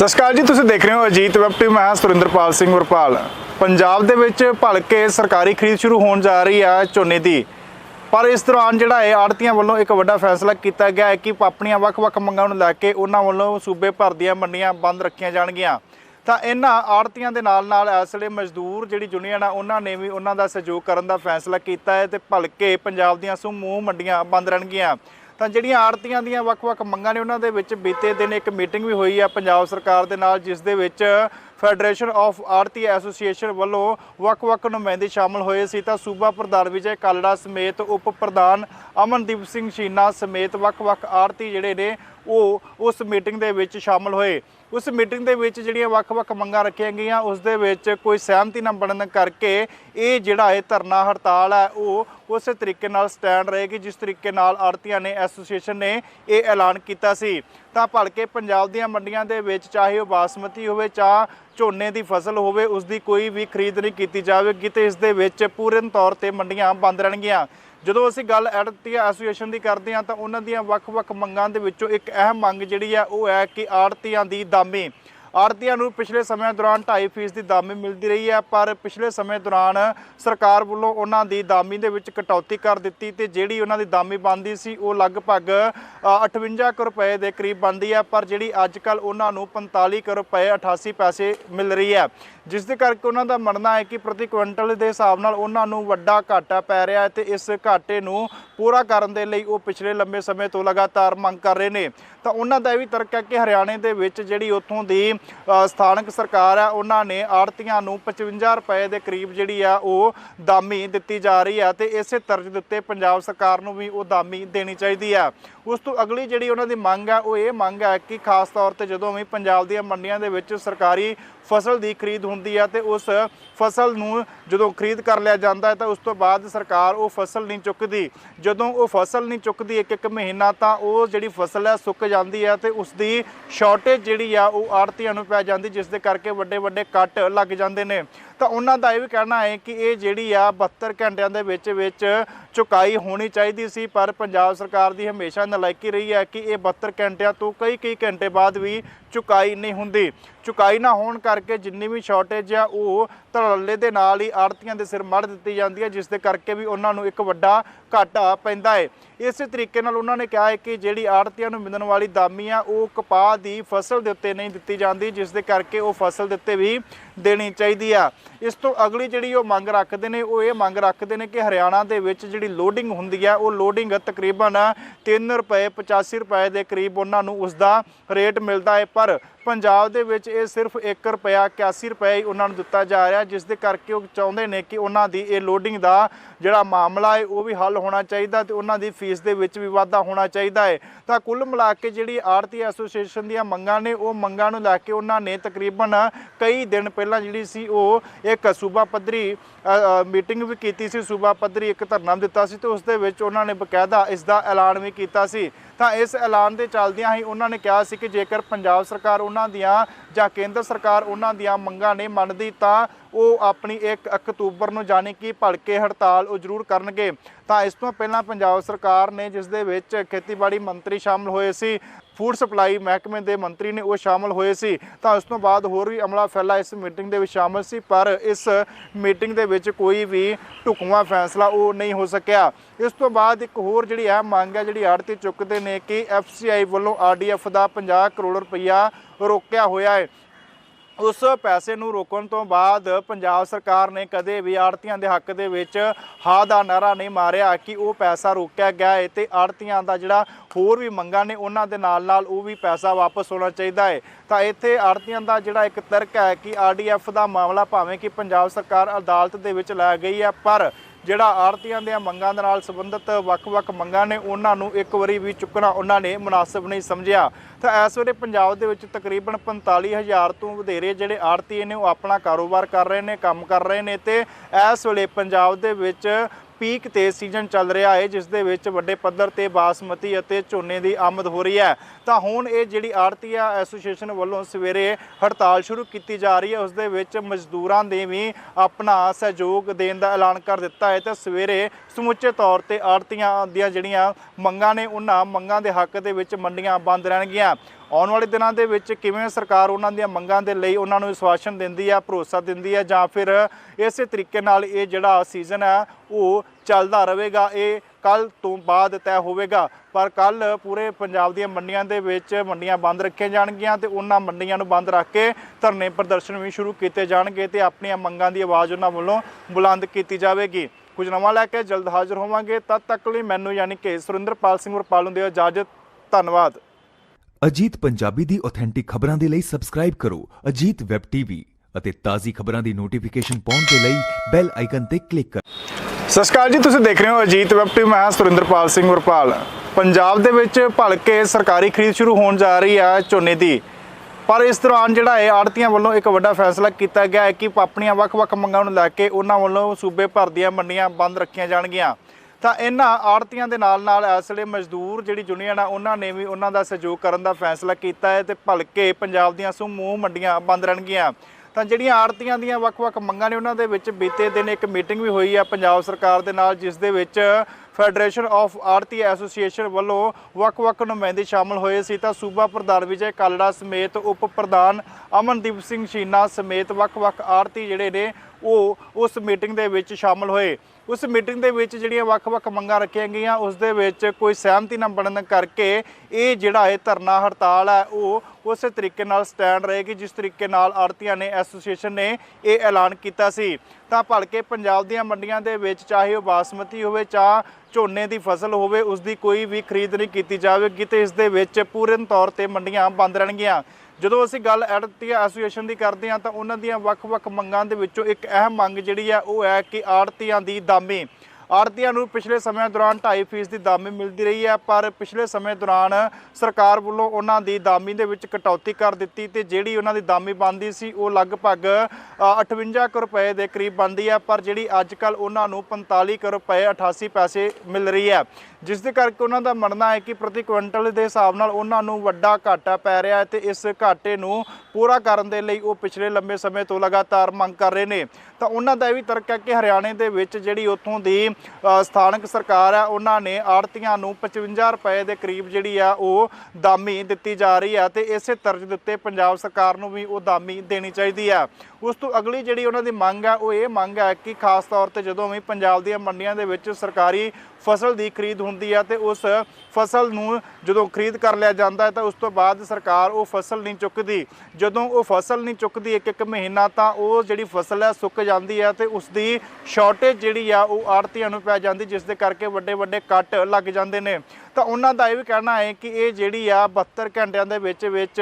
ਸਤਿ ਸ਼੍ਰੀ ਅਕਾਲ ਜੀ, ਤੁਸੀਂ ਦੇਖ ਰਹੇ ਹੋ ਅਜੀਤ ਵੈਬ ਟੀਵੀ ਮੈਂ ਹਾਂ ਸੁਰਿੰਦਰਪਾਲ ਸਿੰਘ ਵਰਪਾਲ ਪੰਜਾਬ ਦੇ ਵਿੱਚ ਭਲਕੇ ਸਰਕਾਰੀ ਖਰੀਦ ਸ਼ੁਰੂ ਹੋਣ ਜਾ ਰਹੀ ਹੈ ਝੋਨੇ ਦੀ। ਪਰ ਇਸ ਦੌਰਾਨ ਜਿਹੜਾ ਹੈ ਆੜਤੀਆਂ ਵੱਲੋਂ ਇੱਕ ਵੱਡਾ ਫੈਸਲਾ ਕੀਤਾ ਗਿਆ ਹੈ ਕਿ ਆਪਣੀਆਂ ਵੱਖ-ਵੱਖ ਮੰਗਾਂ ਨੂੰ ਲੈ ਕੇ ਉਹਨਾਂ ਵੱਲੋਂ ਸੂਬੇ ਭਰ ਦੀਆਂ ਮੰਡੀਆਂ ਬੰਦ ਰੱਖੀਆਂ ਜਾਣਗੀਆਂ। ਤਾਂ ਇਹਨਾਂ ਆੜਤੀਆਂ ਦੇ ਨਾਲ ਨਾਲ ਇਸ ਵੇਲੇ ਮਜ਼ਦੂਰ ਜਿਹੜੀ ਯੂਨੀਅਨ ਆ, ਉਹਨਾਂ ਨੇ ਵੀ ਉਹਨਾਂ ਦਾ ਸਹਿਯੋਗ ਕਰਨ ਦਾ ਫੈਸਲਾ ਕੀਤਾ ਹੈ ਤੇ ਭਲਕੇ ਪੰਜਾਬ ਦੀਆਂ ਸਮੂਹ ਮੰਡੀਆਂ ਬੰਦ ਰਹਿਣਗੀਆਂ। ਤਾਂ ਜਿਹੜੀਆਂ ਆੜਤੀਆਂ ਦੀਆਂ ਵੱਖ-ਵੱਖ ਮੰਗਾਂ ਨੇ ਉਹਨਾਂ ਦੇ ਵਿੱਚ ਬੀਤੇ ਦਿਨ ਇੱਕ ਮੀਟਿੰਗ ਵੀ ਹੋਈ ਆ ਪੰਜਾਬ ਸਰਕਾਰ ਦੇ ਨਾਲ, ਜਿਸ ਦੇ ਵਿੱਚ ਫੈਡਰੇਸ਼ਨ ਆਫ ਆੜਤੀ ਐਸੋਸੀਏਸ਼ਨ ਵੱਲੋਂ ਵੱਖ-ਵੱਖ ਨੁਮਾਇੰਦੇ ਸ਼ਾਮਲ ਹੋਏ ਸੀ। ਤਾਂ ਸੂਬਾ ਪ੍ਰਧਾਨ ਵਿਜੇ ਕਾਲੜਾ ਸਮੇਤ ਉਪ ਪ੍ਰਧਾਨ ਅਮਨਦੀਪ ਸਿੰਘ ਸ਼ੀਨਾ ਸਮੇਤ ਵੱਖ-ਵੱਖ ਆੜਤੀ ਜਿਹੜੇ ਨੇ, ਉਹ ਉਸ ਮੀਟਿੰਗ ਦੇ ਵਿੱਚ ਸ਼ਾਮਲ ਹੋਏ। ਉਸ ਮੀਟਿੰਗ ਦੇ ਵਿੱਚ ਜਿਹੜੀਆਂ ਵੱਖ-ਵੱਖ ਮੰਗਾਂ ਰੱਖੀਆਂ ਗਈਆਂ, ਉਸ ਦੇ ਵਿੱਚ ਕੋਈ ਸਹਿਮਤੀ ਨਾ ਬਣਨ ਕਰਕੇ ਇਹ ਜਿਹੜਾ ਇਹ ਧਰਨਾ ਹੜਤਾਲ ਹੈ, ਉਹ ਉਸੇ ਤਰੀਕੇ ਨਾਲ ਸਟੈਂਡ ਰਹੇਗੀ, ਜਿਸ ਤਰੀਕੇ ਨਾਲ ਆੜਤੀਆਂ ਨੇ, ਐਸੋਸੀਏਸ਼ਨ ਨੇ ਇਹ ਐਲਾਨ ਕੀਤਾ ਸੀ। ਤਾਂ ਭਲਕੇ ਪੰਜਾਬ ਦੀਆਂ ਮੰਡੀਆਂ ਦੇ ਵਿੱਚ ਚਾਹੇ ਉਹ ਬਾਸਮਤੀ ਹੋਵੇ ਚਾਹ ਝੋਨੇ ਦੀ ਫਸਲ ਹੋਵੇ, ਉਸ ਦੀ ਕੋਈ ਵੀ ਖਰੀਦ ਨਹੀਂ ਕੀਤੀ ਜਾਵੇਗੀ ਤੇ ਇਸ ਦੇ ਵਿੱਚ ਪੂਰਨ ਤੌਰ ਤੇ ਮੰਡੀਆਂ ਬੰਦ ਰਹਿਣਗੀਆਂ। ਜਦੋਂ ਅਸੀਂ ਗੱਲ ਆੜਤੀਆ ਐਸੋਸੀਏਸ਼ਨ ਦੀ ਕਰਦੇ ਹਾਂ ਤਾਂ ਉਹਨਾਂ ਦੀਆਂ ਵੱਖ-ਵੱਖ ਮੰਗਾਂ ਦੇ ਵਿੱਚੋਂ ਇੱਕ ਅਹਿਮ ਮੰਗ ਜਿਹੜੀ ਆ ਉਹ ਹੈ ਕਿ ਆੜਤੀਆਂ ਦੀ ਦਾਮੀ ਆੜਤੀਆਂ ਨੂੰ ਪਿਛਲੇ ਸਮੇਂ ਦੌਰਾਨ 2.5% ਦੀ ਦਾਮੀ ਮਿਲਦੀ ਰਹੀ ਹੈ ਪਰ ਪਿਛਲੇ ਸਮੇਂ ਦੌਰਾਨ ਸਰਕਾਰ ਵੱਲੋਂ ਉਹਨਾਂ ਦੀ ਦਾਮੀ ਦੇ ਵਿੱਚ ਕਟੌਤੀ ਕਰ ਦਿੱਤੀ ਤੇ ਜਿਹੜੀ ਉਹਨਾਂ ਦੀ ਦਾਮੀ ਬਣਦੀ ਸੀ ਉਹ ਲਗਭਗ ਅ, 58 ਰੁਪਏ ਦੇ ਕਰੀਬ ਬਣਦੀ ਹੈ ਪਰ ਜਿਹੜੀ ਅੱਜ ਕੱਲ ਉਹਨਾਂ ਨੂੰ 45 ਕੁ ਰੁਪਏ 88 ਪੈਸੇ ਮਿਲ ਰਹੀ ਹੈ। ਜਿਸ ਦੇ ਕਰਕੇ ਉਹਨਾਂ ਦਾ ਮੰਨਣਾ ਹੈ ਕਿ ਪ੍ਰਤੀ ਕੁਇੰਟਲ ਦੇ ਹਿਸਾਬ ਨਾਲ ਉਹਨਾਂ ਨੂੰ ਵੱਡਾ ਘਾਟਾ ਪੈ ਰਿਹਾ ਹੈ ਤੇ ਇਸ ਘਾਟੇ ਨੂੰ ਪੂਰਾ ਕਰਨ ਦੇ ਲਈ ਉਹ ਪਿਛਲੇ ਲੰਬੇ ਸਮੇਂ ਤੋਂ ਲਗਾਤਾਰ ਮੰਗ ਕਰ ਰਹੇ ਨੇ। ਤਾਂ ਉਹਨਾਂ ਦਾ ਇਹ ਵੀ ਤਰਕ ਹੈ ਕਿ ਹਰਿਆਣੇ ਦੇ ਵਿੱਚ ਜਿਹੜੀ ਉੱਥੋਂ ਦੀ ਸਥਾਨਕ ਸਰਕਾਰ ਹੈ, ਉਹਨਾਂ ਨੇ ਆੜਤੀਆਂ ਨੂੰ 55 ਰੁਪਏ ਦੇ ਕਰੀਬ ਜਿਹੜੀ ਆ ਉਹ ਦਾਮੀ ਦਿੱਤੀ ਜਾ ਰਹੀ ਹੈ ਤੇ ਇਸੇ ਤਰਜ਼ ਦੇ ਉੱਤੇ ਪੰਜਾਬ ਸਰਕਾਰ ਨੂੰ ਵੀ ਉਹ ਦਾਮੀ ਦੇਣੀ ਚਾਹੀਦੀ ਹੈ ਉਸ ਤੋਂ ਅਗਲੀ ਜਿਹੜੀ ਉਹਨਾਂ ਦੀ ਮੰਗ ਹੈ ਉਹ ਇਹ ਮੰਗ ਹੈ ਕਿ ਖਾਸ ਤੌਰ ਤੇ ਜਦੋਂ ਵੀ ਪੰਜਾਬ ਦੀਆਂ ਮੰਡੀਆਂ ਦੇ ਵਿੱਚ ਸਰਕਾਰੀ ਫਸਲ ਦੀ ਖਰੀਦ ਹੁੰਦੀ ਹੈ ਤੇ ਉਸ ਫਸਲ ਨੂੰ ਜਦੋਂ ਖਰੀਦ ਕਰ ਲਿਆ ਜਾਂਦਾ ਹੈ ਤਾਂ ਉਸ ਤੋਂ ਬਾਅਦ ਸਰਕਾਰ ਉਹ ਫਸਲ ਨਹੀਂ ਚੁੱਕਦੀ। ਜਦੋਂ ਉਹ ਫਸਲ ਨਹੀਂ ਚੁੱਕਦੀ ਇੱਕ ਇੱਕ ਮਹੀਨਾ ਤਾਂ ਉਹ ਜਿਹੜੀ ਫਸਲ ਹੈ ਸੁੱਕ ਜਾਂਦੀ ਹੈ ਤੇ ਉਸ ਦੀ ਸ਼ਾਰਟੇਜ ਜਿਹੜੀ ਆ ਉਹ ਆੜਤੀਆਂ ਨੂੰ ਪੈ ਜਾਂਦੀ, ਜਿਸ ਦੇ ਕਰਕੇ ਵੱਡੇ ਵੱਡੇ ਕੱਟ ਲੱਗ ਜਾਂਦੇ ਨੇ। ਤਾਂ ਉਹਨਾਂ ਦਾ ਇਹ ਵੀ ਕਹਿਣਾ ਹੈ ਕਿ ਇਹ ਜਿਹੜੀ ਆ 72 ਘੰਟਿਆਂ ਦੇ ਵਿੱਚ ਵਿੱਚ ਚੁਕਾਈ ਹੋਣੀ ਚਾਹੀਦੀ ਸੀ, ਪਰ ਪੰਜਾਬ ਸਰਕਾਰ ਦੀ ਹਮੇਸ਼ਾ ਨਲਾਇਕੀ ਰਹੀ ਹੈ ਕਿ ਇਹ 72 ਘੰਟਿਆਂ ਤੋਂ ਕਈ ਕਈ ਘੰਟੇ ਬਾਅਦ ਵੀ ਚੁਕਾਈ ਨਹੀਂ ਹੁੰਦੀ। ਚੁਕਾਈ ਨਾ ਹੋਣ ਕਰਕੇ ਜਿੰਨੀ ਵੀ ਸ਼ਾਰਟੇਜ ਆ, ਉਹ ਧੜੱਲੇ ਦੇ ਨਾਲ ਹੀ ਆੜਤੀਆਂ ਦੇ ਸਿਰ ਮੜ ਦਿੱਤੀ ਜਾਂਦੀ ਹੈ, ਜਿਸ ਦੇ ਕਰਕੇ ਵੀ ਉਹਨਾਂ ਨੂੰ ਇੱਕ ਵੱਡਾ ਘਾਟਾ ਪੈਂਦਾ ਹੈ। ਇਸੇ ਤਰੀਕੇ ਨਾਲ ਉਹਨਾਂ ਨੇ ਕਿਹਾ ਹੈ ਕਿ ਜਿਹੜੀ ਆੜਤੀਆਂ ਨੂੰ ਮਿਲਣ ਵਾਲੀ ਦਾਮੀ ਆ, ਉਹ ਕਪਾਹ ਦੀ ਫਸਲ ਦੇ ਉੱਤੇ ਨਹੀਂ ਦਿੱਤੀ ਜਾਂਦੀ, ਜਿਸ ਦੇ ਕਰਕੇ ਉਹ ਫਸਲ ਦੇ ਉੱਤੇ ਵੀ ਦੇਣੀ ਚਾਹੀਦੀ ਆ। ਇਸ ਤੋਂ ਅਗਲੀ ਜਿਹੜੀ ਉਹ ਮੰਗ ਰੱਖਦੇ ਨੇ, ਉਹ ਇਹ ਮੰਗ ਰੱਖਦੇ ਨੇ ਕਿ ਹਰਿਆਣਾ ਦੇ ਵਿੱਚ ਜਿਹੜੀ ਲੋਡਿੰਗ ਹੁੰਦੀ ਆ, ਉਹ ਲੋਡਿੰਗ ਤਕਰੀਬਨ 3 ਰੁਪਏ 85 ਰੁਪਏ ਦੇ ਕਰੀਬ ਉਹਨਾਂ ਨੂੰ ਉਸ ਦਾ ਰੇਟ ਮਿਲਦਾ ਹੈ। ਪਰ ਪੰਜਾਬ ਦੇ ਵਿੱਚ ਇਹ ਸਿਰਫ 1 ਰੁਪਿਆ 81 ਰੁਪਏ ਹੀ ਉਹਨਾਂ ਨੂੰ ਦਿੱਤਾ ਜਾ ਰਿਹਾ, ਜਿਸ ਦੇ ਕਰਕੇ ਉਹ ਚਾਹੁੰਦੇ ਨੇ ਕਿ ਉਹਨਾਂ ਦੀ ਇਹ ਲੋਡਿੰਗ ਦਾ ਜਿਹੜਾ ਮਾਮਲਾ ਹੈ, ਉਹ ਵੀ ਹੱਲ ਹੋਣਾ ਚਾਹੀਦਾ ਤੇ ਉਹਨਾਂ ਦੀ ਫੀਸ ਦੇ ਵਿੱਚ ਵੀ ਵਾਧਾ ਹੋਣਾ ਚਾਹੀਦਾ ਹੈ। ਤਾਂ ਕੁੱਲ ਮਿਲਾ ਕੇ ਜਿਹੜੀ ਆੜਤੀ ਐਸੋਸੀਏਸ਼ਨ ਦੀਆਂ ਮੰਗਾਂ ਨੇ, ਉਹ ਮੰਗਾਂ ਨੂੰ ਲੈ ਕੇ ਉਹਨਾਂ ਨੇ ਤਕਰੀਬਨ ਕਈ ਦਿਨ ਪਹਿਲਾਂ ਜਿਹੜੀ ਸੀ ਉਹ ਇੱਕ ਸੂਬਾ ਪੱਧਰੀ ਮੀਟਿੰਗ ਵੀ ਕੀਤੀ ਸੀ, ਸੂਬਾ ਪੱਧਰੀ ਇੱਕ ਧਰਨਾ ਦਿੱਤਾ ਸੀ ਤੇ ਉਸ ਦੇ ਵਿੱਚ ਉਹਨਾਂ ਨੇ ਬਕਾਇਦਾ ਇਸ ਦਾ ਐਲਾਨ ਵੀ ਕੀਤਾ ਸੀ। ਤਾਂ ਇਸ ਐਲਾਨ ਦੇ ਚੱਲਦਿਆਂ ਹੀ ਉਹਨਾਂ ਨੇ ਕਿਹਾ ਸੀ ਕਿ ਜੇਕਰ ਪੰਜਾਬ ਸਰਕਾਰ ਉਹਨਾਂ ਦੀਆਂ ਜਾਂ ਕੇਂਦਰ ਸਰਕਾਰ ਉਹਨਾਂ ਦੀਆਂ ਮੰਗਾਂ ਨਹੀਂ ਮੰਨਦੀ ਤਾਂ ਉਹ ਆਪਣੀ 1 ਅਕਤੂਬਰ ਨੂੰ ਜਾਣੀ ਕਿ ਭੜਕੇ ਹੜਤਾਲ ਉਹ ਜ਼ਰੂਰ ਕਰਨਗੇ। ਤਾਂ ਇਸ ਤੋਂ ਪਹਿਲਾਂ ਪੰਜਾਬ ਸਰਕਾਰ ਨੇ ਜਿਸ ਦੇ ਵਿੱਚ ਖੇਤੀਬਾੜੀ ਮੰਤਰੀ ਸ਼ਾਮਲ ਹੋਏ ਸੀ। ਫੂਡ ਸਪਲਾਈ ਮਹਿਕਮੇ ਦੇ ਮੰਤਰੀ ਨੇ ਉਹ ਸ਼ਾਮਲ ਹੋਏ ਸੀ। ਤਾਂ ਉਸ ਤੋਂ ਬਾਅਦ ਹੋਰ ਵੀ ਅਮਲਾ ਫੈਲਾ ਇਸ ਮੀਟਿੰਗ ਦੇ ਵਿੱਚ ਸ਼ਾਮਲ ਸੀ, ਪਰ ਇਸ ਮੀਟਿੰਗ ਦੇ ਵਿੱਚ ਕੋਈ ਵੀ ਢੁਕਵਾਂ ਫੈਸਲਾ ਉਹ ਨਹੀਂ ਹੋ ਸਕਿਆ। ਇਸ ਤੋਂ ਬਾਅਦ ਇੱਕ ਹੋਰ ਜਿਹੜੀ ਅਹਿਮ ਮੰਗ ਹੈ, ਜਿਹੜੀ ਆੜਤੀ ਚੁੱਕਦੇ ਨੇ ਕਿ ਐਫਸੀਆਈ ਵੱਲੋਂ ਆਰਡੀਐਫ ਦਾ 50 ਕਰੋੜ ਰੁਪਈਆ ਰੋਕਿਆ ਹੋਇਆ ਹੈ। ਉਸ ਪੈਸੇ ਨੂੰ ਰੋਕਣ ਤੋਂ ਬਾਅਦ ਪੰਜਾਬ ਸਰਕਾਰ ਨੇ ਕਦੇ ਵੀ ਆੜਤੀਆਂ ਦੇ ਹੱਕ ਦੇ ਵਿੱਚ ਹਾਂ ਦਾ ਨਾਰਾ ਨਹੀਂ ਮਾਰਿਆ ਕਿ ਉਹ ਪੈਸਾ ਰੋਕਿਆ ਗਿਆ ਹੈ ਤੇ ਆੜਤੀਆਂ ਦਾ ਜਿਹੜਾ ਹੋਰ ਵੀ ਮੰਗਾਂ ਨੇ ਉਹਨਾਂ ਦੇ ਨਾਲ ਨਾਲ ਉਹ ਵੀ ਪੈਸਾ ਵਾਪਸ ਹੋਣਾ ਚਾਹੀਦਾ ਹੈ ਤਾਂ ਇੱਥੇ ਆੜਤੀਆਂ ਦਾ ਜਿਹੜਾ ਇੱਕ ਤਰਕ ਹੈ ਕਿ ਆਰਡੀਐਫ ਦਾ ਮਾਮਲਾ ਭਾਵੇਂ ਕਿ ਪੰਜਾਬ ਸਰਕਾਰ ਅਦਾਲਤ ਦੇ ਵਿੱਚ ਲੈ ਗਈ ਹੈ, ਪਰ ਜਿਹੜਾ ਆੜਤੀਆਂ ਦੀਆਂ ਮੰਗਾਂ ਦੇ ਨਾਲ ਸੰਬੰਧਿਤ ਵੱਖ-ਵੱਖ ਮੰਗਾਂ ਨੇ ਉਹਨਾਂ ਨੂੰ ਇੱਕ ਵਾਰੀ ਵੀ ਚੁੱਕਣਾ ਉਹਨਾਂ ਨੇ ਮੁਨਾਸਬ ਨਹੀਂ ਸਮਝਿਆ। ਤਾਂ ਇਸ ਵੇਲੇ ਪੰਜਾਬ ਦੇ ਵਿੱਚ ਤਕਰੀਬਨ 45000 ਤੋਂ ਵਧੇਰੇ ਜਿਹੜੇ ਆੜਤੀ ਨੇ ਉਹ ਆਪਣਾ ਕਾਰੋਬਾਰ ਕਰ ਰਹੇ ਨੇ, ਕੰਮ ਕਰ ਰਹੇ ਨੇ ਤੇ ਇਸ ਵੇਲੇ ਪੰਜਾਬ ਦੇ ਵਿੱਚ ਪੀਕ ਤੇ ਸੀਜ਼ਨ ਚੱਲ ਰਿਹਾ ਹੈ, ਜਿਸ ਦੇ ਵਿੱਚ ਵੱਡੇ ਪੱਧਰ ਤੇ ਬਾਸਮਤੀ ਅਤੇ ਝੋਨੇ ਦੀ ਆਮਦ ਹੋ ਰਹੀ ਹੈ। ਤਾਂ ਹੁਣ ਇਹ ਜਿਹੜੀ ਆੜਤੀਆ ਐਸੋਸੀਏਸ਼ਨ ਵੱਲੋਂ ਸਵੇਰੇ ਹੜਤਾਲ ਸ਼ੁਰੂ ਕੀਤੀ ਜਾ ਰਹੀ ਹੈ, ਉਸ ਦੇ ਵਿੱਚ ਮਜ਼ਦੂਰਾਂ ਦੇ ਵੀ ਆਪਣਾ ਸਹਿਯੋਗ ਦੇਣ ਦਾ ਐਲਾਨ ਕਰ ਦਿੱਤਾ ਹੈ। ਤੇ ਸਵੇਰੇ ਸਮੁੱਚੇ ਤੌਰ ਤੇ ਆੜਤੀਆਂ ਦੀਆਂ ਜਿਹੜੀਆਂ ਮੰਗਾਂ ਨੇ, ਉਹਨਾਂ ਮੰਗਾਂ ਦੇ ਹੱਕ ਦੇ ਵਿੱਚ ਮੰਡੀਆਂ ਬੰਦ ਰਹਿਣਗੀਆਂ। ਆਉਣ ਵਾਲੇ ਦਿਨਾਂ ਦੇ ਵਿੱਚ ਕਿਵੇਂ ਸਰਕਾਰ ਉਹਨਾਂ ਦੀਆਂ ਮੰਗਾਂ ਦੇ ਲਈ ਉਹਨਾਂ ਨੂੰ ਵਿਸ਼ਵਾਸਨ ਦਿੰਦੀ ਹੈ ਭਰੋਸਾ ਦਿੰਦੀ ਹੈ ਜਾਂ ਫਿਰ ਇਸੇ ਤਰੀਕੇ ਨਾਲ ਇਹ ਜਿਹੜਾ ਸੀਜ਼ਨ ਹੈ ਉਹ ਚੱਲਦਾ ਰਹੇਗਾ, ਇਹ ਕੱਲ ਤੋਂ ਬਾਅਦ ਤੈਅ ਹੋਵੇਗਾ। ਪਰ ਕੱਲ ਪੂਰੇ ਪੰਜਾਬ ਦੀਆਂ ਮੰਡੀਆਂ ਦੇ ਵਿੱਚ ਮੰਡੀਆਂ ਬੰਦ ਰੱਖੀਆਂ ਜਾਣਗੀਆਂ ਤੇ ਉਹਨਾਂ ਮੰਡੀਆਂ ਨੂੰ ਬੰਦ ਰੱਖ ਕੇ ਧਰਨੇ ਪ੍ਰਦਰਸ਼ਨ ਵੀ ਸ਼ੁਰੂ ਕੀਤੇ ਜਾਣਗੇ ਤੇ ਆਪਣੀਆਂ ਮੰਗਾਂ ਦੀ ਆਵਾਜ਼ ਉਹਨਾਂ ਵੱਲੋਂ ਬੁਲੰਦ ਕੀਤੀ ਜਾਵੇਗੀ। ਕੁਝ ਨਵਾਂ ਲੈ ਕੇ ਜਲਦ ਹਾਜ਼ਰ ਹੋਵਾਂਗੇ। ਤਦ ਤੱਕ ਲਈ ਮੈਨੂੰ ਯਾਨੀ ਕਿ ਸੁਰਿੰਦਰਪਾਲ ਸਿੰਘ ਵਰਪਾਲ ਨੂੰ ਦਿਓ ਇਜਾਜ਼ਤ। ਧੰਨਵਾਦ। ਅਜੀਤ ਪੰਜਾਬੀ ਦੀ ਆਥੈਂਟਿਕ ਖਬਰਾਂ ਦੇ ਲਈ ਸਬਸਕ੍ਰਾਈਬ ਕਰੋ ਅਜੀਤ ਵੈਬ ਟੀਵੀ ਅਤੇ ਤਾਜ਼ੀ ਖਬਰਾਂ ਦੀ ਨੋਟੀਫਿਕੇਸ਼ਨ ਪਾਉਣ ਦੇ ਲਈ ਬੈਲ ਆਈਕਨ ਤੇ ਕਲਿੱਕ ਕਰੋ। ਸਤਿ ਸ਼੍ਰੀ ਅਕਾਲ ਜੀ, ਤੁਸੀਂ ਦੇਖ ਰਹੇ ਹੋ ਅਜੀਤ ਵੈਬ ਟੀਵੀ ਮੈਂ ਸੁਰਿੰਦਰਪਾਲ ਸਿੰਘ ਵਰਪਾਲ ਪੰਜਾਬ ਦੇ ਵਿੱਚ ਭਲਕੇ ਸਰਕਾਰੀ ਖਰੀਦ ਸ਼ੁਰੂ ਹੋਣ ਜਾ ਰਹੀ ਹੈ ਝੋਨੇ ਦੀ। ਪਰ ਇਸ ਦੌਰਾਨ ਜਿਹੜਾ ਹੈ ਆੜਤੀਆਂ ਵੱਲੋਂ ਇੱਕ ਵੱਡਾ ਫੈਸਲਾ ਕੀਤਾ ਗਿਆ ਹੈ ਕਿ ਆਪਣੀਆਂ ਵੱਖ-ਵੱਖ ਮੰਗਾਂ ਨੂੰ ਲੈ ਕੇ ਉਹਨਾਂ ਵੱਲੋਂ ਸੂਬੇ ਭਰ ਦੀਆਂ ਮੰਡੀਆਂ ਬੰਦ ਰੱਖੀਆਂ ਜਾਣਗੀਆਂ। ਤਾਂ ਇਹਨਾਂ ਆੜਤੀਆਂ ਦੇ ਨਾਲ ਨਾਲ ਇਸ ਵੇਲੇ ਮਜ਼ਦੂਰ ਜਿਹੜੀ ਯੂਨੀਅਨ ਆ, ਉਹਨਾਂ ਨੇ ਵੀ ਉਹਨਾਂ ਦਾ ਸਹਿਯੋਗ ਕਰਨ ਦਾ ਫੈਸਲਾ ਕੀਤਾ ਹੈ ਤੇ ਭਲਕੇ ਪੰਜਾਬ ਦੀਆਂ ਸਮੂਹ ਮੰਡੀਆਂ ਬੰਦ ਰਹਿਣਗੀਆਂ। ਤਾਂ ਜਿਹੜੀਆਂ ਆੜਤੀਆਂ ਦੀਆਂ ਵੱਖ-ਵੱਖ ਮੰਗਾਂ ਨੇ ਉਹਨਾਂ ਦੇ ਵਿੱਚ ਬੀਤੇ ਦਿਨ ਇੱਕ ਮੀਟਿੰਗ ਵੀ ਹੋਈ ਆ ਪੰਜਾਬ ਸਰਕਾਰ ਦੇ ਨਾਲ, ਜਿਸ ਦੇ ਵਿੱਚ ਫੈਡਰੇਸ਼ਨ ਆਫ ਆੜਤੀ ਐਸੋਸੀਏਸ਼ਨ ਵੱਲੋਂ ਵੱਖ-ਵੱਖ ਨੁਮਾਇੰਦੇ ਸ਼ਾਮਲ ਹੋਏ ਸੀ। ਤਾਂ ਸੂਬਾ ਪ੍ਰਧਾਨ ਵਿਜੇ ਕਾਲੜਾ ਸਮੇਤ ਉਪ ਪ੍ਰਧਾਨ ਅਮਨਦੀਪ ਸਿੰਘ ਸ਼ੀਨਾ ਸਮੇਤ ਵੱਖ-ਵੱਖ ਆੜਤੀ ਜਿਹੜੇ ਨੇ, ਉਹ ਉਸ ਮੀਟਿੰਗ ਦੇ ਵਿੱਚ ਸ਼ਾਮਲ ਹੋਏ। ਉਸ ਮੀਟਿੰਗ ਦੇ ਵਿੱਚ ਜਿਹੜੀਆਂ ਵੱਖ-ਵੱਖ ਮੰਗਾਂ ਰੱਖੀਆਂ ਗਈਆਂ, ਉਸ ਦੇ ਵਿੱਚ ਕੋਈ ਸਹਿਮਤੀ ਨਾ ਬਣਨ ਕਰਕੇ ਇਹ ਜਿਹੜਾ ਇਹ ਧਰਨਾ ਹੜਤਾਲ ਹੈ, ਉਹ ਉਸੇ ਤਰੀਕੇ ਨਾਲ ਸਟੈਂਡ ਰਹੇਗੀ, ਜਿਸ ਤਰੀਕੇ ਨਾਲ ਆੜਤੀਆਂ ਨੇ ਐਸੋਸੀਏਸ਼ਨ ਨੇ ਇਹ ਐਲਾਨ ਕੀਤਾ ਸੀ। ਤਾਂ ਭਲਕੇ ਪੰਜਾਬ ਦੀਆਂ ਮੰਡੀਆਂ ਦੇ ਵਿੱਚ ਚਾਹੇ ਉਹ ਬਾਸਮਤੀ ਹੋਵੇ ਚਾਹ ਝੋਨੇ ਦੀ ਫਸਲ ਹੋਵੇ, ਉਸ ਦੀ ਕੋਈ ਵੀ ਖਰੀਦ ਨਹੀਂ ਕੀਤੀ ਜਾਵੇਗੀ ਤੇ ਇਸ ਦੇ ਵਿੱਚ ਪੂਰਨ ਤੌਰ ਤੇ ਮੰਡੀਆਂ ਬੰਦ ਰਹਿਣਗੀਆਂ। ਜਦੋਂ ਅਸੀਂ ਗੱਲ ਆੜਤੀ ਐਸੋਸੀਏਸ਼ਨ ਦੀ ਕਰਦੇ ਹਾਂ ਤਾਂ ਉਹਨਾਂ ਦੀਆਂ ਵੱਖ-ਵੱਖ ਮੰਗਾਂ ਦੇ ਵਿੱਚੋਂ ਇੱਕ ਅਹਿਮ ਮੰਗ ਜਿਹੜੀ ਹੈ ਉਹ ਹੈ ਕਿ ਆੜਤੀਆਂ ਦੀ ਦਾਮੀ ਆੜਤੀਆਂ ਨੂੰ ਪਿਛਲੇ ਸਮੇਂ ਦੌਰਾਨ 2.5% ਦੀ ਦਾਮੀ ਮਿਲਦੀ ਰਹੀ ਹੈ ਪਰ ਪਿਛਲੇ ਸਮੇਂ ਦੌਰਾਨ ਸਰਕਾਰ ਵੱਲੋਂ ਉਹਨਾਂ ਦੀ ਦਾਮੀ ਦੇ ਵਿੱਚ ਕਟੌਤੀ ਕਰ ਦਿੱਤੀ ਤੇ ਜਿਹੜੀ ਉਹਨਾਂ ਦੀ ਦਾਮੀ ਬਣਦੀ ਸੀ ਉਹ ਲਗਭਗ ਅ, 58 ਰੁਪਏ ਦੇ ਕਰੀਬ ਬਣਦੀ ਹੈ ਪਰ ਜਿਹੜੀ ਅੱਜ ਕੱਲ ਉਹਨਾਂ ਨੂੰ 45 ਕੁ ਰੁਪਏ 88 ਪੈਸੇ ਮਿਲ ਰਹੀ ਹੈ। ਜਿਸ ਦੇ ਕਰਕੇ ਉਹਨਾਂ ਦਾ ਮੰਨਣਾ ਹੈ ਕਿ ਪ੍ਰਤੀ ਕੁਇੰਟਲ ਦੇ ਹਿਸਾਬ ਨਾਲ ਉਹਨਾਂ ਨੂੰ ਵੱਡਾ ਘਾਟਾ ਪੈ ਰਿਹਾ ਹੈ ਤੇ ਇਸ ਘਾਟੇ ਨੂੰ ਪੂਰਾ ਕਰਨ ਦੇ ਲਈ ਉਹ ਪਿਛਲੇ ਲੰਬੇ ਸਮੇਂ ਤੋਂ ਲਗਾਤਾਰ ਮੰਗ ਕਰ ਰਹੇ ਨੇ। ਤਾਂ ਉਹਨਾਂ ਦਾ ਇਹ ਵੀ ਤਰਕ ਹੈ ਕਿ ਹਰਿਆਣੇ ਦੇ ਵਿੱਚ ਜਿਹੜੀ ਉੱਥੋਂ ਦੀ ਸਥਾਨਕ ਸਰਕਾਰ ਹੈ, ਉਹਨਾਂ ਨੇ ਆੜਤੀਆਂ ਨੂੰ 55 ਰੁਪਏ ਦੇ ਕਰੀਬ ਜਿਹੜੀ ਆ ਉਹ ਦਾਮੀ ਦਿੱਤੀ ਜਾ ਰਹੀ ਹੈ ਤੇ ਇਸੇ ਤਰਜ਼ ਦੇ ਉੱਤੇ ਪੰਜਾਬ ਸਰਕਾਰ ਨੂੰ ਵੀ ਉਹ ਦਾਮੀ ਦੇਣੀ ਚਾਹੀਦੀ ਹੈ। ਉਸ ਤੋਂ ਅਗਲੀ ਜਿਹੜੀ ਉਹਨਾਂ ਦੀ ਮੰਗ ਹੈ, ਉਹ ਇਹ ਮੰਗ ਹੈ ਕਿ ਖਾਸ ਤੌਰ ਤੇ ਜਦੋਂ ਵੀ ਪੰਜਾਬ ਦੀਆਂ ਮੰਡੀਆਂ ਦੇ ਵਿੱਚ ਸਰਕਾਰੀ ਫਸਲ ਦੀ ਖਰੀਦ ਹੁੰਦੀ ਹੈ ਤੇ ਉਸ ਫਸਲ ਨੂੰ ਜਦੋਂ ਖਰੀਦ ਕਰ ਲਿਆ ਜਾਂਦਾ ਹੈ ਤਾਂ ਉਸ ਤੋਂ ਬਾਅਦ ਸਰਕਾਰ ਉਹ ਫਸਲ ਨਹੀਂ ਚੁੱਕਦੀ। ਜਦੋਂ ਉਹ ਫਸਲ ਨਹੀਂ ਚੁੱਕਦੀ ਇੱਕ ਇੱਕ ਮਹੀਨਾ ਤਾਂ ਉਹ ਜਿਹੜੀ ਫਸਲ ਹੈ ਸੁੱਕ ਜਾਂਦੀ ਹੈ ਤੇ ਉਸ ਦੀ ਸ਼ਾਰਟੇਜ ਜਿਹੜੀ ਆ ਉਹ ਆੜਤੀਆਂ ਨੂੰ ਪੈ ਜਾਂਦੀ, ਜਿਸ ਦੇ ਕਰਕੇ ਵੱਡੇ ਵੱਡੇ ਕੱਟ ਲੱਗ ਜਾਂਦੇ ਨੇ। ਤਾਂ ਉਹਨਾਂ ਦਾ ਇਹ ਵੀ ਕਹਿਣਾ ਹੈ ਕਿ ਇਹ ਜਿਹੜੀ ਆ 72 ਘੰਟਿਆਂ ਦੇ ਵਿੱਚ ਵਿੱਚ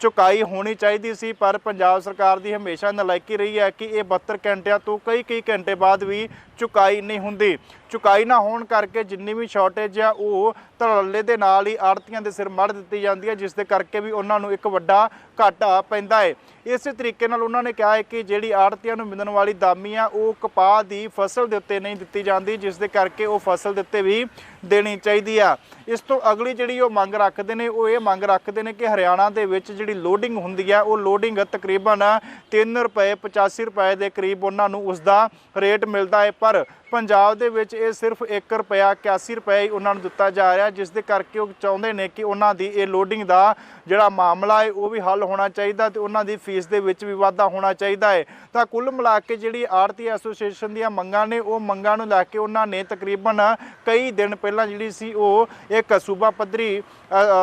ਚੁਕਾਈ ਹੋਣੀ ਚਾਹੀਦੀ ਸੀ, ਪਰ ਪੰਜਾਬ ਸਰਕਾਰ ਦੀ ਹਮੇਸ਼ਾ ਨਲਾਇਕੀ ਰਹੀ ਹੈ ਕਿ ਇਹ 72 ਘੰਟਿਆਂ ਤੋਂ ਕਈ ਕਈ ਘੰਟੇ ਬਾਅਦ ਵੀ ਚੁਕਾਈ ਨਹੀਂ ਹੁੰਦੀ। ਚੁਕਾਈ ਨਾ ਹੋਣ ਕਰਕੇ ਜਿੰਨੀ ਵੀ ਸ਼ਾਰਟੇਜ ਆ, ਉਹ ਧੜੱਲੇ ਦੇ ਨਾਲ ਹੀ ਆੜਤੀਆਂ ਦੇ ਸਿਰ ਮੜ ਦਿੱਤੀ ਜਾਂਦੀ ਹੈ, ਜਿਸ ਦੇ ਕਰਕੇ ਵੀ ਉਹਨਾਂ ਨੂੰ ਇੱਕ ਵੱਡਾ ਘਾਟਾ ਪੈਂਦਾ ਹੈ। ਇਸੇ ਤਰੀਕੇ ਨਾਲ ਉਹਨਾਂ ਨੇ ਕਿਹਾ ਹੈ ਕਿ ਜਿਹੜੀ ਆੜਤੀਆਂ ਨੂੰ ਮਿਲਣ ਵਾਲੀ ਦਾਮੀ ਆ, ਉਹ ਕਪਾਹ ਦੀ ਫਸਲ ਦੇ ਉੱਤੇ ਨਹੀਂ ਦਿੱਤੀ ਜਾਂਦੀ, ਜਿਸ ਦੇ ਕਰਕੇ ਉਹ ਫਸਲ ਦੇ ਉੱਤੇ ਵੀ ਦੇਣੀ ਚਾਹੀਦੀ ਆ। ਇਸ ਤੋਂ ਅਗਲੀ ਜਿਹੜੀ ਉਹ ਮੰਗ ਰੱਖਦੇ ਨੇ, ਉਹ ਇਹ ਮੰਗ ਰੱਖਦੇ ਨੇ ਕਿ ਹਰਿਆਣਾ ਦੇ ਵਿੱਚ ਜਿਹੜੀ ਲੋਡਿੰਗ ਹੁੰਦੀ ਆ, ਉਹ ਲੋਡਿੰਗ ਤਕਰੀਬਨ 3 ਰੁਪਏ 85 ਰੁਪਏ ਦੇ ਕਰੀਬ ਉਹਨਾਂ ਨੂੰ ਉਸ ਦਾ ਰੇਟ ਮਿਲਦਾ ਹੈ। ਪਰ ਪੰਜਾਬ ਦੇ ਵਿੱਚ ਇਹ ਸਿਰਫ 1 ਰੁਪਿਆ 81 ਰੁਪਏ ਹੀ ਉਹਨਾਂ ਨੂੰ ਦਿੱਤਾ ਜਾ ਰਿਹਾ, ਜਿਸ ਦੇ ਕਰਕੇ ਉਹ ਚਾਹੁੰਦੇ ਨੇ ਕਿ ਉਹਨਾਂ ਦੀ ਇਹ ਲੋਡਿੰਗ ਦਾ ਜਿਹੜਾ ਮਾਮਲਾ ਹੈ, ਉਹ ਵੀ ਹੱਲ ਹੋਣਾ ਚਾਹੀਦਾ ਤੇ ਉਹਨਾਂ ਦੀ ਫੀਸ ਦੇ ਵਿੱਚ ਵੀ ਵਾਧਾ ਹੋਣਾ ਚਾਹੀਦਾ ਹੈ। ਤਾਂ ਕੁੱਲ ਮਿਲਾ ਕੇ ਜਿਹੜੀ ਆੜਤੀ ਐਸੋਸੀਏਸ਼ਨ ਦੀਆਂ ਮੰਗਾਂ ਨੇ, ਉਹ ਮੰਗਾਂ ਨੂੰ ਲੈ ਕੇ ਉਹਨਾਂ ਨੇ ਤਕਰੀਬਨ ਕਈ ਦਿਨ ਪਹਿਲਾਂ ਜਿਹੜੀ ਸੀ ਉਹ ਇੱਕ ਸੂਬਾ ਪੱਧਰੀ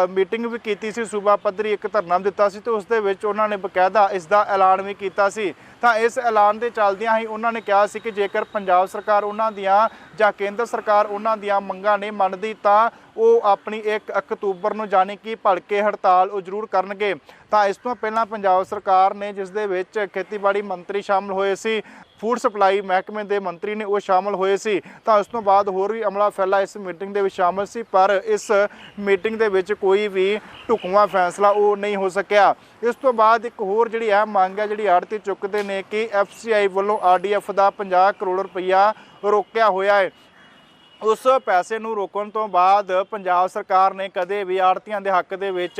ਮੀਟਿੰਗ ਵੀ ਕੀਤੀ ਸੀ, ਸੂਬਾ ਪੱਧਰੀ ਇੱਕ ਧਰਨਾ ਦਿੱਤਾ ਸੀ ਤੇ ਉਸ ਦੇ ਵਿੱਚ ਉਹਨਾਂ ਨੇ ਬਕਾਇਦਾ ਇਸ ਦਾ ਐਲਾਨ ਵੀ ਕੀਤਾ ਸੀ। ਤਾਂ ਇਸ ਐਲਾਨ ਦੇ ਚੱਲਦਿਆਂ ਹੀ ਉਹਨਾਂ ਨੇ ਕਿਹਾ ਸੀ ਕਿ ਜੇਕਰ ਪੰਜਾਬ ਸਰਕਾਰ ਉਹਨਾਂ ਦੀਆਂ ਜਾਂ ਕੇਂਦਰ ਸਰਕਾਰ ਉਹਨਾਂ ਦੀਆਂ ਮੰਗਾਂ ਨਹੀਂ ਮੰਨਦੀ, ਤਾਂ ਉਹ ਆਪਣੀ 1 ਅਕਤੂਬਰ ਨੂੰ ਜਾਣੀ ਕਿ ਭਲਕੇ ਹੜਤਾਲ ਉਹ ਜ਼ਰੂਰ ਕਰਨਗੇ। ਤਾਂ ਇਸ ਤੋਂ ਪਹਿਲਾਂ ਪੰਜਾਬ ਸਰਕਾਰ ਨੇ ਜਿਸ ਦੇ ਵਿੱਚ ਖੇਤੀਬਾੜੀ ਮੰਤਰੀ ਸ਼ਾਮਲ ਹੋਏ ਸੀ। ਫੂਡ ਸਪਲਾਈ ਮਹਿਕਮੇ ਦੇ ਮੰਤਰੀ ਨੇ ਉਹ ਸ਼ਾਮਲ ਹੋਏ ਸੀ। ਤਾਂ ਉਸ ਤੋਂ ਬਾਅਦ ਹੋਰ ਵੀ ਅਮਲਾ ਫੈਲਾ ਇਸ ਮੀਟਿੰਗ ਦੇ ਵਿੱਚ ਸ਼ਾਮਲ ਸੀ, ਪਰ ਇਸ ਮੀਟਿੰਗ ਦੇ ਵਿੱਚ ਕੋਈ ਵੀ ਢੁਕਵਾਂ ਫੈਸਲਾ ਉਹ ਨਹੀਂ ਹੋ ਸਕਿਆ। ਇਸ ਤੋਂ ਬਾਅਦ ਇੱਕ ਹੋਰ ਜਿਹੜੀ ਅਹਿਮ ਮੰਗ ਹੈ, ਜਿਹੜੀ ਆੜਤੀ ਚੁੱਕਦੇ ਨੇ ਕਿ ਐਫਸੀਆਈ ਵੱਲੋਂ ਆਰਡੀਐਫ ਦਾ 50 ਕਰੋੜ ਰੁਪਈਆ ਰੋਕਿਆ ਹੋਇਆ ਹੈ। ਉਸ ਪੈਸੇ ਨੂੰ ਰੋਕਣ ਤੋਂ ਬਾਅਦ ਪੰਜਾਬ ਸਰਕਾਰ ਨੇ ਕਦੇ ਵੀ ਆੜਤੀਆਂ ਦੇ ਹੱਕ ਦੇ ਵਿੱਚ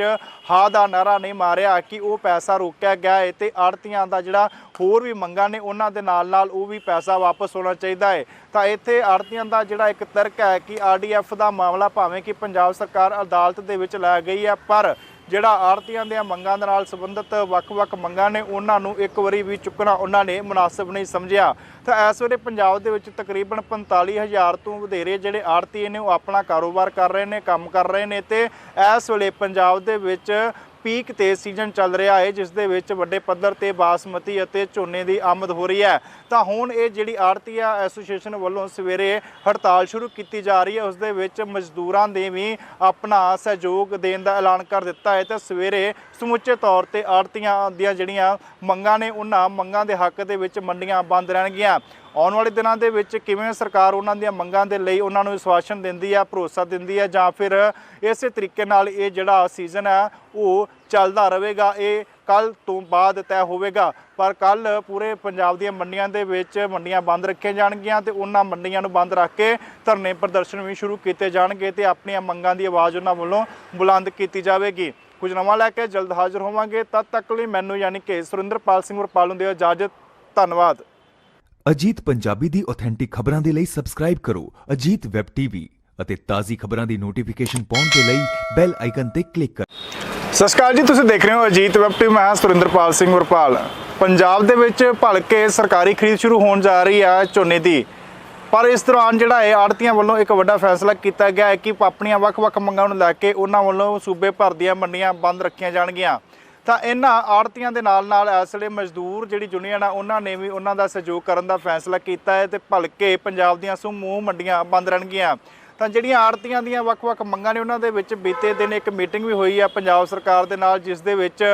ਹਾਂ ਦਾ ਨਾਰਾ ਨਹੀਂ ਮਾਰਿਆ ਕਿ ਉਹ ਪੈਸਾ ਰੋਕਿਆ ਗਿਆ ਹੈ ਤੇ ਆੜਤੀਆਂ ਦਾ ਜਿਹੜਾ ਹੋਰ ਵੀ ਮੰਗਾਂ ਨੇ ਉਹਨਾਂ ਦੇ ਨਾਲ ਨਾਲ ਉਹ ਵੀ ਪੈਸਾ ਵਾਪਸ ਹੋਣਾ ਚਾਹੀਦਾ ਹੈ ਤਾਂ ਇੱਥੇ ਆੜਤੀਆਂ ਦਾ ਜਿਹੜਾ ਇੱਕ ਤਰਕ ਹੈ ਕਿ ਆਰਡੀਐਫ ਦਾ ਮਾਮਲਾ ਭਾਵੇਂ ਕਿ ਪੰਜਾਬ ਸਰਕਾਰ ਅਦਾਲਤ ਦੇ ਵਿੱਚ ਲੈ ਗਈ ਹੈ, ਪਰ ਜਿਹੜਾ ਆੜਤੀਆਂ ਦੀਆਂ ਮੰਗਾਂ ਦੇ ਨਾਲ ਸੰਬੰਧਿਤ ਵੱਖ-ਵੱਖ ਮੰਗਾਂ ਨੇ ਉਹਨਾਂ ਨੂੰ ਇੱਕ ਵਾਰੀ ਵੀ ਚੁੱਕਣਾ ਉਹਨਾਂ ਨੇ ਮੁਨਾਸਬ ਨਹੀਂ ਸਮਝਿਆ। ਤਾਂ ਇਸ ਵੇਲੇ ਪੰਜਾਬ ਦੇ ਵਿੱਚ ਤਕਰੀਬਨ 45000 ਤੋਂ ਵਧੇਰੇ ਜਿਹੜੇ ਆੜਤੀ ਨੇ ਉਹ ਆਪਣਾ ਕਾਰੋਬਾਰ ਕਰ ਰਹੇ ਨੇ, ਕੰਮ ਕਰ ਰਹੇ ਨੇ ਤੇ ਇਸ ਵੇਲੇ ਪੰਜਾਬ ਦੇ ਵਿੱਚ ਪੀਕ ਤੇ ਸੀਜ਼ਨ ਚੱਲ ਰਿਹਾ ਹੈ, ਜਿਸ ਦੇ ਵਿੱਚ ਵੱਡੇ ਪੱਧਰ ਤੇ ਬਾਸਮਤੀ ਅਤੇ ਝੋਨੇ ਦੀ ਆਮਦ ਹੋ ਰਹੀ ਹੈ। ਤਾਂ ਹੁਣ ਇਹ ਜਿਹੜੀ ਆੜਤੀਆ ਐਸੋਸੀਏਸ਼ਨ ਵੱਲੋਂ ਸਵੇਰੇ ਹੜਤਾਲ ਸ਼ੁਰੂ ਕੀਤੀ ਜਾ ਰਹੀ ਹੈ, ਉਸ ਦੇ ਵਿੱਚ ਮਜ਼ਦੂਰਾਂ ਦੇ ਵੀ ਆਪਣਾ ਸਹਿਯੋਗ ਦੇਣ ਦਾ ਐਲਾਨ ਕਰ ਦਿੱਤਾ ਹੈ। ਤੇ ਸਵੇਰੇ ਸਮੁੱਚੇ ਤੌਰ ਤੇ ਆੜਤੀਆਂ ਦੀਆਂ ਜਿਹੜੀਆਂ ਮੰਗਾਂ ਨੇ, ਉਹਨਾਂ ਮੰਗਾਂ ਦੇ ਹੱਕ ਦੇ ਵਿੱਚ ਮੰਡੀਆਂ ਬੰਦ ਰਹਿਣਗੀਆਂ। ਆਉਣ ਵਾਲੇ ਦਿਨਾਂ ਦੇ ਵਿੱਚ ਕਿਵੇਂ ਸਰਕਾਰ ਉਹਨਾਂ ਦੀਆਂ ਮੰਗਾਂ ਦੇ ਲਈ ਉਹਨਾਂ ਨੂੰ ਵਿਸ਼ਵਾਸਨ ਦਿੰਦੀ ਹੈ ਭਰੋਸਾ ਦਿੰਦੀ ਹੈ ਜਾਂ ਫਿਰ ਇਸੇ ਤਰੀਕੇ ਨਾਲ ਇਹ ਜਿਹੜਾ ਸੀਜ਼ਨ ਹੈ ਉਹ ਚੱਲਦਾ ਰਹੇਗਾ, ਇਹ ਕੱਲ ਤੋਂ ਬਾਅਦ ਤੈਅ ਹੋਵੇਗਾ। ਪਰ ਕੱਲ ਪੂਰੇ ਪੰਜਾਬ ਦੀਆਂ ਮੰਡੀਆਂ ਦੇ ਵਿੱਚ ਮੰਡੀਆਂ ਬੰਦ ਰੱਖੀਆਂ ਜਾਣਗੀਆਂ ਤੇ ਉਹਨਾਂ ਮੰਡੀਆਂ ਨੂੰ ਬੰਦ ਰੱਖ ਕੇ ਧਰਨੇ ਪ੍ਰਦਰਸ਼ਨ ਵੀ ਸ਼ੁਰੂ ਕੀਤੇ ਜਾਣਗੇ ਤੇ ਆਪਣੀਆਂ ਮੰਗਾਂ ਦੀ ਆਵਾਜ਼ ਉਹਨਾਂ ਵੱਲੋਂ ਬੁਲੰਦ ਕੀਤੀ ਜਾਵੇਗੀ। ਕੁਝ ਨਵਾਂ ਲੈ ਕੇ ਜਲਦ ਹਾਜ਼ਰ ਹੋਵਾਂਗੇ। ਤਦ ਤੱਕ ਲਈ ਮੈਨੂੰ ਯਾਨੀ ਕਿ ਸੁਰਿੰਦਰਪਾਲ ਸਿੰਘ ਵਰਪਾਲ ਨੂੰ ਦਿਓ ਇਜਾਜ਼ਤ। ਧੰਨਵਾਦ। ਅਜੀਤ ਪੰਜਾਬੀ ਦੀ ਆਥੈਂਟਿਕ ਖਬਰਾਂ ਦੇ ਲਈ ਸਬਸਕ੍ਰਾਈਬ ਕਰੋ, ਅਜੀਤ ਵੈਬ ਟੀਵੀ ਅਤੇ ਤਾਜ਼ੀ ਖਬਰਾਂ ਦੀ ਨੋਟੀਫਿਕੇਸ਼ਨ ਪਾਉਣ ਦੇ ਲਈ ਬੈਲ ਆਈਕਨ ਤੇ ਕਲਿੱਕ ਕਰੋ। ਸਤਿ ਸ਼੍ਰੀ ਅਕਾਲ ਜੀ, ਤੁਸੀਂ ਦੇਖ ਰਹੇ ਹੋ ਅਜੀਤ ਵੈਬ ਟੀਵੀ ਮੈਂ ਸੁਰਿੰਦਰਪਾਲ ਸਿੰਘ ਵਰਪਾਲ। ਪੰਜਾਬ ਦੇ ਵਿੱਚ ਭਲਕੇ ਸਰਕਾਰੀ ਖਰੀਦ ਸ਼ੁਰੂ ਹੋਣ ਜਾ ਰਹੀ ਹੈ ਝੋਨੇ ਦੀ। ਪਰ ਇਸ ਦੌਰਾਨ ਜਿਹੜਾ ਹੈ ਆੜਤੀਆਂ ਵੱਲੋਂ ਇੱਕ ਵੱਡਾ ਫੈਸਲਾ ਕੀਤਾ ਗਿਆ ਹੈ ਕਿ ਆਪਣੀਆਂ ਵੱਖ-ਵੱਖ ਮੰਗਾਂ ਨੂੰ ਲੈ ਕੇ ਉਹਨਾਂ ਵੱਲੋਂ ਸੂਬੇ ਭਰ ਦੀਆਂ ਮੰਡੀਆਂ ਬੰਦ ਰੱਖੀਆਂ ਜਾਣਗੀਆਂ। ਤਾਂ ਇਹਨਾਂ ਆੜਤੀਆਂ ਦੇ ਨਾਲ ਨਾਲ ਇਸ ਵੇਲੇ ਮਜ਼ਦੂਰ ਜਿਹੜੀ ਯੂਨੀਅਨ ਆ, ਉਹਨਾਂ ਨੇ ਵੀ ਉਹਨਾਂ ਦਾ ਸਹਿਯੋਗ ਕਰਨ ਦਾ ਫੈਸਲਾ ਕੀਤਾ ਹੈ ਤੇ ਭਲਕੇ ਪੰਜਾਬ ਦੀਆਂ ਸਮੂਹ ਮੰਡੀਆਂ ਬੰਦ ਰਹਿਣਗੀਆਂ। ਤਾਂ ਜਿਹੜੀਆਂ ਆੜਤੀਆਂ ਦੀਆਂ ਵੱਖ-ਵੱਖ ਮੰਗਾਂ ਨੇ, ਉਹਨਾਂ ਦੇ ਵਿੱਚ ਬੀਤੇ ਦਿਨ ਇੱਕ ਮੀਟਿੰਗ ਵੀ ਹੋਈ ਆ ਪੰਜਾਬ ਸਰਕਾਰ ਦੇ ਨਾਲ, ਜਿਸ ਦੇ ਵਿੱਚ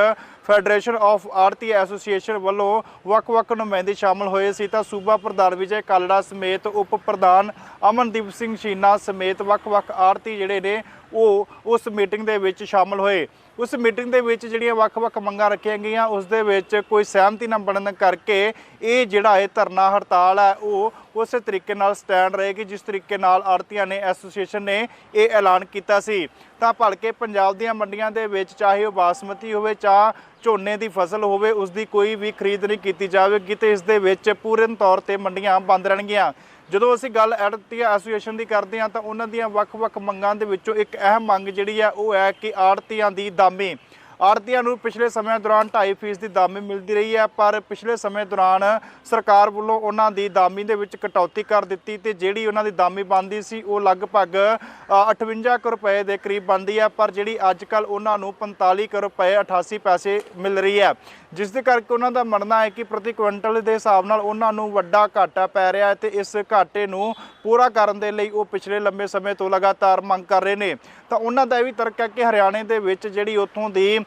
ਫੈਡਰੇਸ਼ਨ ਆਫ ਆੜਤੀ ਐਸੋਸੀਏਸ਼ਨ ਵੱਲੋਂ ਵੱਖ-ਵੱਖ ਨੁਮਾਇੰਦੇ ਸ਼ਾਮਲ ਹੋਏ ਸੀ। ਤਾਂ ਸੂਬਾ ਪ੍ਰਧਾਨ ਵਿਜੇ ਕਾਲੜਾ ਸਮੇਤ ਉਪ ਪ੍ਰਧਾਨ ਅਮਨਦੀਪ ਸਿੰਘ ਸ਼ੀਨਾ ਸਮੇਤ ਵੱਖ-ਵੱਖ ਆੜਤੀ ਜਿਹੜੇ ਨੇ, ਉਹ ਉਸ ਮੀਟਿੰਗ ਦੇ ਵਿੱਚ ਸ਼ਾਮਲ ਹੋਏ। ਉਸ ਮੀਟਿੰਗ ਦੇ ਵਿੱਚ ਜਿਹੜੀਆਂ ਵੱਖ-ਵੱਖ ਮੰਗਾਂ ਰੱਖੀਆਂ ਗਈਆਂ, ਉਸ ਦੇ ਵਿੱਚ ਕੋਈ ਸਹਿਮਤੀ ਨਾ ਬਣਨ ਕਰਕੇ ਇਹ ਜਿਹੜਾ ਇਹ ਧਰਨਾ ਹੜਤਾਲ ਹੈ, ਉਹ ਉਸੇ ਤਰੀਕੇ ਨਾਲ ਸਟੈਂਡ ਰਹੇਗੀ, ਜਿਸ ਤਰੀਕੇ ਨਾਲ ਆੜਤੀਆਂ ਨੇ ਐਸੋਸੀਏਸ਼ਨ ਨੇ ਇਹ ਐਲਾਨ ਕੀਤਾ ਸੀ। ਤਾਂ ਭਲਕੇ ਪੰਜਾਬ ਦੀਆਂ ਮੰਡੀਆਂ ਦੇ ਵਿੱਚ ਚਾਹੇ ਉਹ ਬਾਸਮਤੀ ਹੋਵੇ ਚਾਹ ਝੋਨੇ ਦੀ ਫਸਲ ਹੋਵੇ, ਉਸ ਦੀ ਕੋਈ ਵੀ ਖਰੀਦ ਨਹੀਂ ਕੀਤੀ ਜਾਵੇਗੀ ਤੇ ਇਸ ਦੇ ਵਿੱਚ ਪੂਰਨ ਤੌਰ ਤੇ ਮੰਡੀਆਂ ਬੰਦ ਰਹਿਣਗੀਆਂ। ਜਦੋਂ ਅਸੀਂ ਗੱਲ ਆੜਤੀਆ ਐਸੋਸੀਏਸ਼ਨ ਦੀ ਕਰਦੇ ਹਾਂ ਤਾਂ ਉਹਨਾਂ ਦੀਆਂ ਵੱਖ-ਵੱਖ ਮੰਗਾਂ ਦੇ ਵਿੱਚੋਂ ਇੱਕ ਅਹਿਮ ਮੰਗ ਜਿਹੜੀ ਹੈ ਉਹ ਹੈ ਕਿ ਆੜਤੀਆਂ ਦੀ ਦਾਮੀ ਆੜਤੀਆਂ ਨੂੰ ਪਿਛਲੇ ਸਮੇਂ ਦੌਰਾਨ 2.5% ਦੀ ਦਾਮੀ ਮਿਲਦੀ ਰਹੀ ਹੈ ਪਰ ਪਿਛਲੇ ਸਮੇਂ ਦੌਰਾਨ ਸਰਕਾਰ ਵੱਲੋਂ ਉਹਨਾਂ ਦੀ ਦਾਮੀ ਦੇ ਵਿੱਚ ਕਟੌਤੀ ਕਰ ਦਿੱਤੀ ਤੇ ਜਿਹੜੀ ਉਹਨਾਂ ਦੀ ਦਾਮੀ ਬਣਦੀ ਸੀ ਉਹ ਲਗਭਗ ਅ, 58 ਕੁ ਰੁਪਏ ਦੇ ਕਰੀਬ ਬਣਦੀ ਹੈ ਪਰ ਜਿਹੜੀ ਅੱਜ ਕੱਲ ਉਹਨਾਂ ਨੂੰ 45 ਕੁ ਰੁਪਏ 88 ਪੈਸੇ ਮਿਲ ਰਹੀ ਹੈ। ਜਿਸ ਦੇ ਕਰਕੇ ਉਹਨਾਂ ਦਾ ਮੰਨਣਾ ਹੈ ਕਿ ਪ੍ਰਤੀ ਕੁਇੰਟਲ ਦੇ ਹਿਸਾਬ ਨਾਲ ਉਹਨਾਂ ਨੂੰ ਵੱਡਾ ਘਾਟਾ ਪੈ ਰਿਹਾ ਹੈ ਤੇ ਇਸ ਘਾਟੇ ਨੂੰ ਪੂਰਾ ਕਰਨ ਦੇ ਲਈ ਉਹ ਪਿਛਲੇ ਲੰਬੇ ਸਮੇਂ ਤੋਂ ਲਗਾਤਾਰ ਮੰਗ ਕਰ ਰਹੇ ਨੇ। ਤਾਂ ਉਹਨਾਂ ਦਾ ਇਹ ਵੀ ਤਰਕ ਹੈ ਕਿ ਹਰਿਆਣੇ ਦੇ ਵਿੱਚ ਜਿਹੜੀ ਉੱਥੋਂ ਦੀ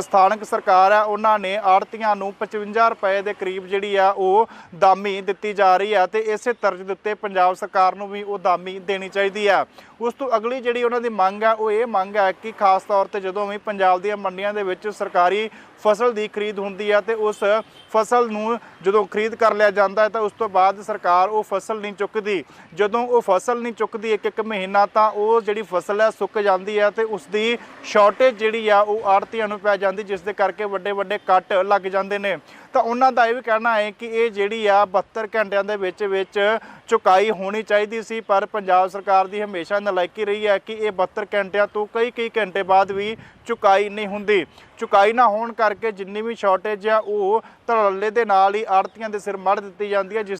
ਸਥਾਨਕ ਸਰਕਾਰ ਹੈ, ਉਹਨਾਂ ਨੇ ਆੜਤੀਆਂ ਨੂੰ 55 ਰੁਪਏ ਦੇ ਕਰੀਬ ਜਿਹੜੀ ਆ, ਉਹ ਦਾਮੀ ਦਿੱਤੀ ਜਾ ਰਹੀ ਹੈ ਤੇ ਇਸੇ ਤਰਜ਼ ਦੇ ਉੱਤੇ ਪੰਜਾਬ ਸਰਕਾਰ ਨੂੰ ਵੀ ਉਹ ਦਾਮੀ ਦੇਣੀ ਚਾਹੀਦੀ ਹੈ ਉਸ ਤੋਂ ਅਗਲੀ ਜਿਹੜੀ ਉਹਨਾਂ ਦੀ ਮੰਗ ਹੈ ਉਹ ਇਹ ਮੰਗ ਹੈ ਕਿ ਖਾਸ ਤੌਰ ਤੇ ਜਦੋਂ ਵੀ ਪੰਜਾਬ ਦੀਆਂ ਮੰਡੀਆਂ ਦੇ ਵਿੱਚ ਸਰਕਾਰੀ ਫਸਲ ਦੀ ਖਰੀਦ ਹੁੰਦੀ ਹੈ ਤੇ ਉਸ ਫਸਲ ਨੂੰ ਜਦੋਂ ਖਰੀਦ ਕਰ ਲਿਆ ਜਾਂਦਾ ਹੈ ਤਾਂ ਉਸ ਤੋਂ ਬਾਅਦ ਸਰਕਾਰ ਉਹ ਫਸਲ ਨਹੀਂ ਚੁੱਕਦੀ। ਜਦੋਂ ਉਹ ਫਸਲ ਨਹੀਂ ਚੁੱਕਦੀ ਇੱਕ ਇੱਕ ਮਹੀਨਾ ਤਾਂ ਉਹ ਜਿਹੜੀ ਫਸਲ ਹੈ ਸੁੱਕ ਜਾਂਦੀ ਹੈ ਤੇ ਉਸ ਦੀ ਸ਼ਾਰਟੇਜ ਜਿਹੜੀ ਆ ਉਹ ਆੜਤੀਆਂ ਨੂੰ ਪੈ ਜਾਂਦੀ ਜਿਸ ਦੇ ਕਰਕੇ ਵੱਡੇ ਵੱਡੇ ਕੱਟ ਲੱਗ ਜਾਂਦੇ ਨੇ। ਤਾਂ ਉਹਨਾਂ ਦਾ ਇਹ ਵੀ ਕਹਿਣਾ ਹੈ ਕਿ ਇਹ ਜਿਹੜੀ ਆ 72 ਘੰਟਿਆਂ ਦੇ ਵਿੱਚ ਵਿੱਚ ਚੁਕਾਈ ਹੋਣੀ ਚਾਹੀਦੀ ਸੀ, ਪਰ ਪੰਜਾਬ ਸਰਕਾਰ ਦੀ ਹਮੇਸ਼ਾ ਨਲਾਇਕੀ ਰਹੀ ਹੈ ਕਿ ਇਹ 72 ਘੰਟਿਆਂ ਤੋਂ ਕਈ ਕਈ ਘੰਟੇ ਬਾਅਦ ਵੀ ਚੁਕਾਈ ਨਹੀਂ ਹੁੰਦੀ। ਚੁਕਾਈ ਨਾ ਹੋਣ ਕਰਕੇ ਜਿੰਨੀ ਵੀ ਸ਼ਾਰਟੇਜ ਆ, ਉਹ ਧੜੱਲੇ ਦੇ ਨਾਲ ਹੀ ਆੜਤੀਆਂ ਦੇ ਸਿਰ ਮੜ ਦਿੱਤੀ ਜਾਂਦੀ ਹੈ, ਜਿਸ